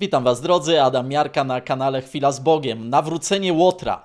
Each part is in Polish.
Witam Was drodzy, Adam Miarka na kanale Chwila z Bogiem. Nawrócenie Łotra.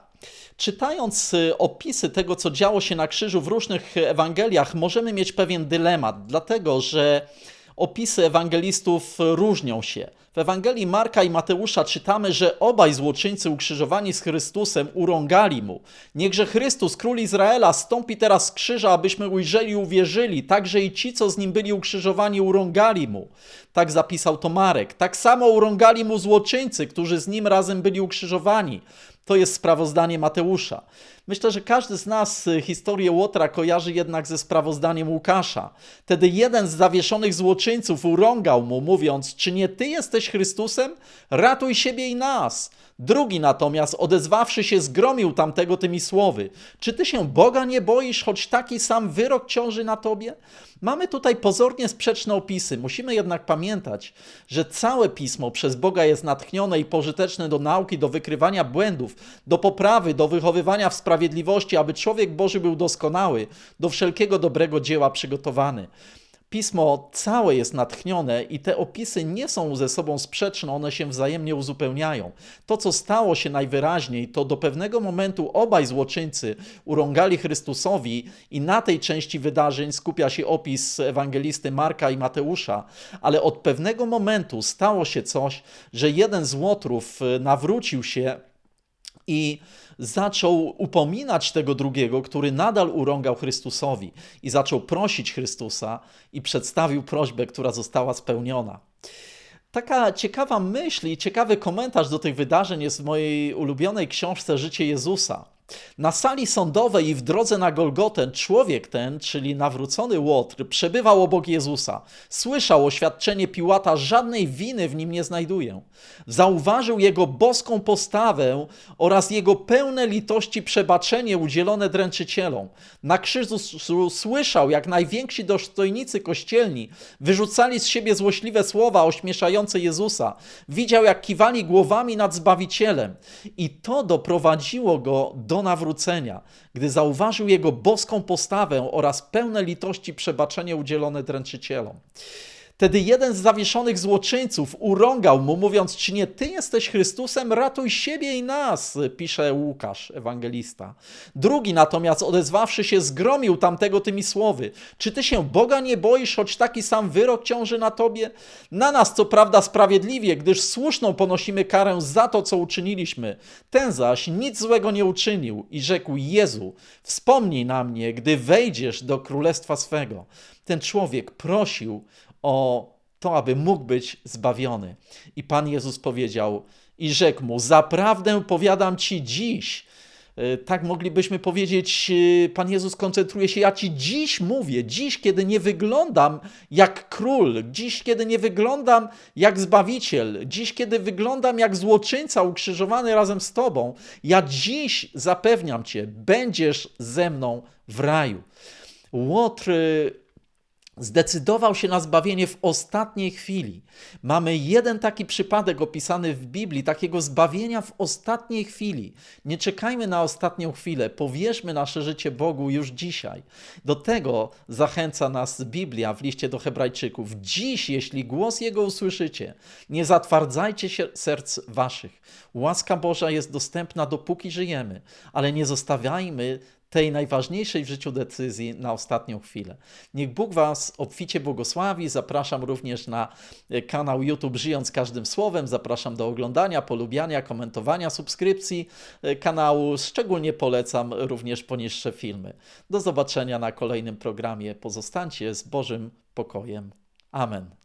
Czytając y, opisy tego, co działo się na krzyżu w różnych Ewangeliach, możemy mieć pewien dylemat, dlatego że opisy ewangelistów różnią się. W Ewangelii Marka i Mateusza czytamy, że obaj złoczyńcy ukrzyżowani z Chrystusem urągali mu. Niechże Chrystus, król Izraela, stąpi teraz z krzyża, abyśmy ujrzeli i uwierzyli. Także i ci, co z nim byli ukrzyżowani, urągali mu. Tak zapisał to Marek. Tak samo urągali mu złoczyńcy, którzy z nim razem byli ukrzyżowani. To jest sprawozdanie Mateusza. Myślę, że każdy z nas y, historię Łotra kojarzy jednak ze sprawozdaniem Łukasza. Wtedy jeden z zawieszonych złoczyńców urągał mu, mówiąc: Czy nie ty jesteś Chrystusem? Ratuj siebie i nas. Drugi natomiast, odezwawszy się, zgromił tamtego tymi słowy: Czy ty się Boga nie boisz, choć taki sam wyrok ciąży na tobie? Mamy tutaj pozornie sprzeczne opisy. Musimy jednak pamiętać, że całe pismo przez Boga jest natchnione i pożyteczne do nauki, do wykrywania błędów, do poprawy, do wychowywania w sprawiedliwości, aby człowiek Boży był doskonały, do wszelkiego dobrego dzieła przygotowany. Pismo całe jest natchnione i te opisy nie są ze sobą sprzeczne, one się wzajemnie uzupełniają. To, co stało się najwyraźniej, to do pewnego momentu obaj złoczyńcy urągali Chrystusowi i na tej części wydarzeń skupia się opis ewangelisty Marka i Mateusza, ale od pewnego momentu stało się coś, że jeden z łotrów nawrócił się i zaczął upominać tego drugiego, który nadal urągał Chrystusowi, i zaczął prosić Chrystusa i przedstawił prośbę, która została spełniona. Taka ciekawa myśl i ciekawy komentarz do tych wydarzeń jest w mojej ulubionej książce Życie Jezusa. Na sali sądowej i w drodze na Golgotę człowiek ten, czyli nawrócony Łotr, przebywał obok Jezusa. Słyszał oświadczenie Piłata, żadnej winy w nim nie znajduję. Zauważył jego boską postawę oraz jego pełne litości przebaczenie udzielone dręczycielom. Na krzyżu słyszał, jak najwięksi dostojnicy kościelni wyrzucali z siebie złośliwe słowa ośmieszające Jezusa. Widział, jak kiwali głowami nad Zbawicielem. I to doprowadziło go do nawrócenia, gdy zauważył jego boską postawę oraz pełne litości przebaczenie udzielone dręczycielom. Wtedy jeden z zawieszonych złoczyńców urągał mu, mówiąc: Czy nie ty jesteś Chrystusem? Ratuj siebie i nas, pisze Łukasz, ewangelista. Drugi natomiast, odezwawszy się, zgromił tamtego tymi słowy: Czy ty się Boga nie boisz, choć taki sam wyrok ciąży na tobie? Na nas, co prawda, sprawiedliwie, gdyż słuszną ponosimy karę za to, co uczyniliśmy. Ten zaś nic złego nie uczynił i rzekł: Jezu, wspomnij na mnie, gdy wejdziesz do królestwa swego. Ten człowiek prosił o to, aby mógł być zbawiony. I Pan Jezus powiedział i rzekł mu: Zaprawdę powiadam ci dziś. Tak moglibyśmy powiedzieć, Pan Jezus koncentruje się, ja Ci dziś mówię, dziś, kiedy nie wyglądam jak król, dziś, kiedy nie wyglądam jak zbawiciel, dziś, kiedy wyglądam jak złoczyńca ukrzyżowany razem z Tobą, ja dziś zapewniam Cię, będziesz ze mną w raju. Łotr zdecydował się na zbawienie w ostatniej chwili. Mamy jeden taki przypadek opisany w Biblii, takiego zbawienia w ostatniej chwili. Nie czekajmy na ostatnią chwilę, powierzmy nasze życie Bogu już dzisiaj. Do tego zachęca nas Biblia w liście do Hebrajczyków. Dziś, jeśli głos Jego usłyszycie, nie zatwardzajcie się serc waszych. Łaska Boża jest dostępna dopóki żyjemy, ale nie zostawiajmy tej najważniejszej w życiu decyzji na ostatnią chwilę. Niech Bóg Was obficie błogosławi. Zapraszam również na kanał YouTube Żyjąc Każdym Słowem. Zapraszam do oglądania, polubiania, komentowania, subskrypcji kanału. Szczególnie polecam również poniższe filmy. Do zobaczenia na kolejnym programie. Pozostańcie z Bożym pokojem. Amen.